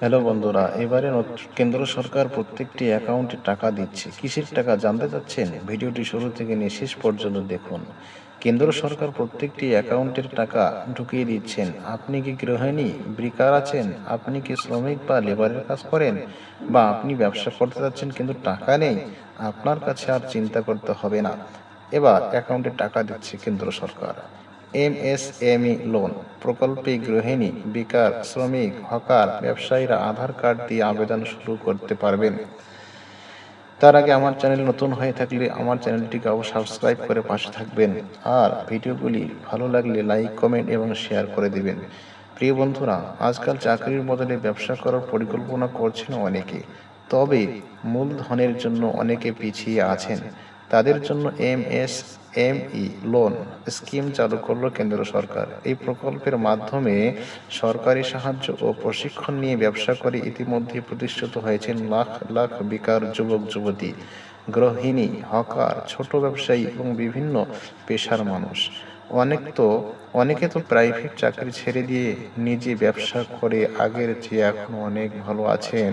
Hello বন্ধুরা, এবারে কেন্দ্র সরকার প্রত্যেকটি অ্যাকাউন্টে টাকা দিচ্ছে। কিসের টাকা জানতে চাচ্ছেন? ভিডিওটি শুরু থেকে নিয়ে শেষ পর্যন্ত দেখুন। কেন্দ্র সরকার প্রত্যেকটি অ্যাকাউন্টের টাকা ঢুকিয়ে দিচ্ছেন। আপনি কি গৃহিণী, বেকার আছেন? আপনি কি শ্রমিক বা লেবারের কাজ করেন? বা আপনি ব্যবসা করতে যাচ্ছেন কিন্তু টাকা নেই? আপনার কাছে আর চিন্তা করতে হবে না। এবার অ্যাকাউন্টে টাকা দিচ্ছে কেন্দ্র সরকার। এমএসএমই লোন প্রকল্পে গৃহিণী, বেকার, শ্রমিক, হকার, ব্যবসায়ীরা আধার কার্ড দিয়ে আবেদন শুরু করতে পারবেন। তার আগে আমার চ্যানেল নতুন হয়ে থাকলে আমার চ্যানেলটিকে অবশ্যই সাবস্ক্রাইব করে পাশে থাকবেন। আর ভিডিওগুলি ভালো লাগলে লাইক কমেন্ট এবং শেয়ার করে দিবেন। প্রিয় বন্ধুরা, আজকাল চাকরির বদলে ব্যবসা করার পরিকল্পনা করছেন অনেকে, তবে মূলধনের জন্য অনেকে পিছিয়ে আছেন। তাদের জন্য M S M E loan scheme চালু করল কেন্দ্র সরকার। এই প্রকল্পের মাধ্যমে সরকারি সাহায্য ও প্রশিক্ষণ নিয়ে ব্যবসা করে ইতিমধ্যে প্রতিষ্ঠিত হয়েছেন লাখ লাখ বেকার যুবক, যুবতী, গৃহিণী, হকার, ছোট ব্যবসায়ী এবং বিভিন্ন পেশার মানুষ। অনেক তো, অনেকে তো প্রাইভেট চাকরি ছেড়ে দিয়ে নিজে ব্যবসা করে আগের চেয়ে এখন অনেক ভালো আছেন।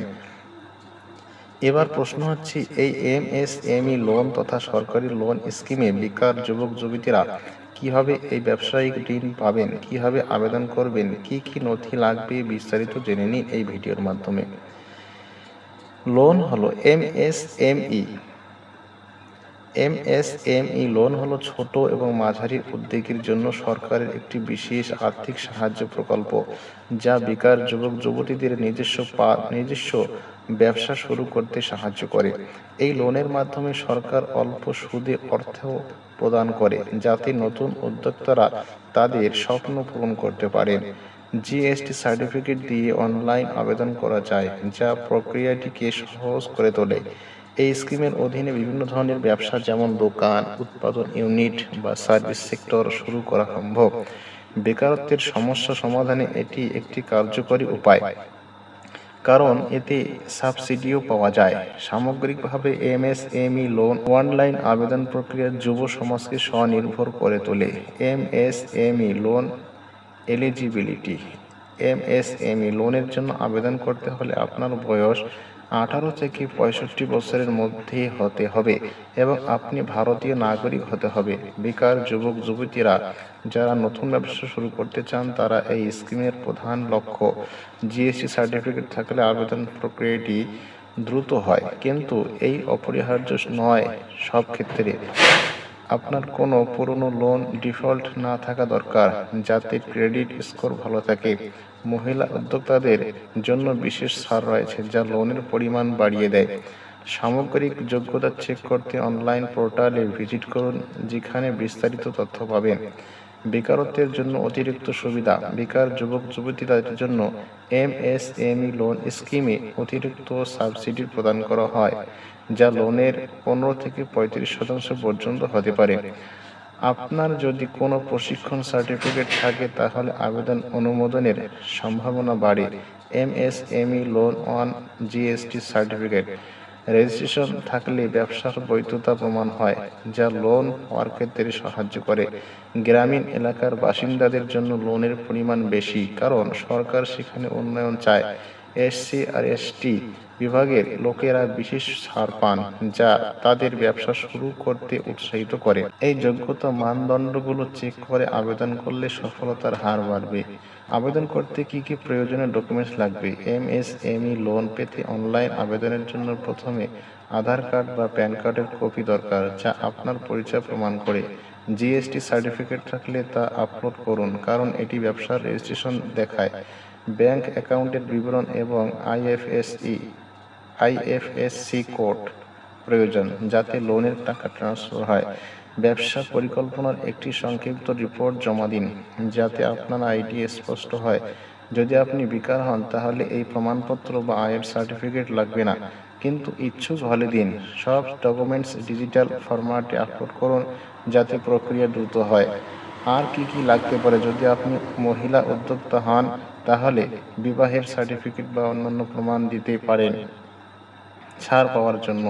এবার প্রশ্ন হচ্ছে, এই M S M E loan তথা সরকারি লোন স্কিমে বেকার যুবক, যুবতীরা কীভাবে এই ব্যবসায়িক ঋণ পাবেন, কীভাবে আবেদন করবেন, কি কি নথি লাগবে বিস্তারিত জেনে নিন এই ভিডিওর মাধ্যমে। লোন হলো M S M E. MSME loan হলো ছোট এবং মাঝারি উদ্যোগের জন্য সরকারের একটি বিশেষ আর্থিক সাহায্য প্রকল্প, যা বেকার যুবক, যুবতীদের নিজস্ব নিজস্ব ব্যবসা শুরু করতে সাহায্য করে। এই লোনের মাধ্যমে সরকার অল্প সুদে অর্থ প্রদান করে, যাতে নতুন উদ্যোক্তারা তাদের স্বপ্ন পূরণ করতে পারেন। জিএসটি সার্টিফিকেট দিয়ে অনলাইন আবেদন করা যায়, যা প্রক্রিয়াটিকে সহজ করে তোলে। এই স্কিমের অধীনে বিভিন্ন ধরনের ব্যবসা, যেমন দোকান, উৎপাদন ইউনিট বা সার্ভিস সেক্টর শুরু করা সম্ভব। বেকারত্বের সমস্যা সমাধানে এটি একটি কার্যকরী উপায়। কারণ এতে সাবসিডিও পাওয়া যায়। সামগ্রিকভাবে এমএসএমই লোন অনলাইন আবেদন প্রক্রিয়া যুব সমাজকে স্বনির্ভর করে তোলে। MSME loan eligibility. এমএসএমই লোনের জন্য আবেদন করতে হলে আপনার বয়স আঠারো থেকে পঁয়ষট্টি বছরের মধ্যে হতে হবে এবং আপনি ভারতীয় নাগরিক হতে হবে। বেকার যুবক, যুবতীরা যারা নতুন ব্যবসা শুরু করতে চান, তারা এই স্কিমের প্রধান লক্ষ্য। জিএসটি সার্টিফিকেট থাকলে আবেদন প্রক্রিয়াটি দ্রুত হয়। কিন্তু এই অপরিহার্য নয় সব ক্ষেত্রে। আপনার কোনো পুরনো লোন ডিফল্ট না থাকা দরকার। যাতে ক্রেডিট স্কোর ভালো থাকে। মহিলা উদ্যোক্তাদের জন্য বিশেষ ছাড় রয়েছে যা লোনের পরিমাণ বাড়িয়ে দেয়। সামগ্রিক যোগ্যতা চেক করতে অনলাইন পোর্টালে ভিজিট করুন, যেখানে বিস্তারিত তথ্য পাবেন। বেকারত্বের জন্য অতিরিক্ত সুবিধা। বেকার যুবক, যুবতীদের জন্য এমএসএমই লোন স্কিমে অতিরিক্ত সাবসিডি প্রদান করা হয়, যা লোনের পনেরো থেকে পঁয়ত্রিশ শতাংশ পর্যন্ত হতে পারে। আপনার যদি কোনো প্রশিক্ষণ সার্টিফিকেট থাকে, তাহলে আবেদন অনুমোদনের সম্ভাবনা বাড়ে। MSME loan on GST certificate registration থাকলে ব্যবসার বৈধতা প্রমাণ হয়, যা লোন হওয়ার ক্ষেত্রে সাহায্য করে। গ্রামীণ এলাকার বাসিন্দাদের জন্য লোনের পরিমাণ বেশি, কারণ সরকার সেখানে উন্নয়ন চায়। এসসি আর এসটি বিভাগের লোকেরা বিশেষ ছাড় পান, যা তাদের ব্যবসা শুরু করতে উৎসাহিত করে। এই যোগ্যতা মানদণ্ডগুলো চেক করে আবেদন করলে সফলতার হার বাড়বে। আবেদন করতে কি কি প্রয়োজনীয় ডকুমেন্টস লাগবে? এমএসএমই লোন পেতে অনলাইন আবেদনের জন্য প্রথমে আধার কার্ড বা প্যান কার্ডের কপি দরকার, যা আপনার পরিচয় প্রমাণ করে। জিএসটি সার্টিফিকেট থাকলে তা আপলোড করুন, কারণ এটি ব্যবসার রেজিস্ট্রেশন দেখায়। ব্যাংক অ্যাকাউন্টের বিবরণ এবং আইএফএসই আইএফএসসি কোড প্রয়োজন যাতে লোনের টাকা ট্রান্সফার হয়। ব্যবসা পরিকল্পনার একটি সংক্ষিপ্ত রিপোর্ট জমা দিন, যাতে আপনার আইডি স্পষ্ট হয়। যদি আপনি বেকার হন, তাহলে এই প্রমাণপত্র বা আয়ের সার্টিফিকেট লাগবে না। কিন্তু ইচ্ছুক হলে দিন। সব ডকুমেন্টস ডিজিটাল ফরম্যাটে আপলোড করুন, যাতে প্রক্রিয়া দ্রুত হয়। আর কি কি লাগতে পারে? যদি আপনি মহিলা উদ্যোক্তা হন, তাহলে বিবাহের সার্টিফিকেট বা অন্যান্য প্রমাণ দিতে পারেন। ছাড় পাওয়ার জন্য।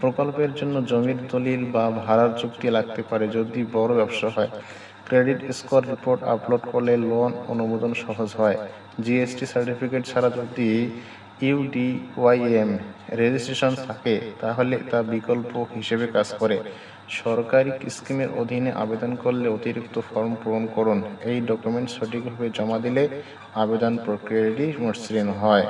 প্রকল্পের জন্য জমির দলিল বা ভাড়ার চুক্তি লাগতে পারে যদি বড় ব্যবসা হয়। ক্রেডিট স্কোর রিপোর্ট আপলোড করলে লোন অনুমোদন সহজ হয়। জিএসটি সার্টিফিকেট ছাড়া যদি ইউডিওয়াইএম রেজিস্ট্রেশন থাকে, তাহলে তা বিকল্প হিসেবে কাজ করে। সরকারি স্কিমের অধীনে আবেদন করলে অতিরিক্ত ফর্ম পূরণ করুন। এই ডকুমেন্ট সঠিকভাবে জমা দিলে আবেদন প্রক্রিয়াটি মসৃণ হয়।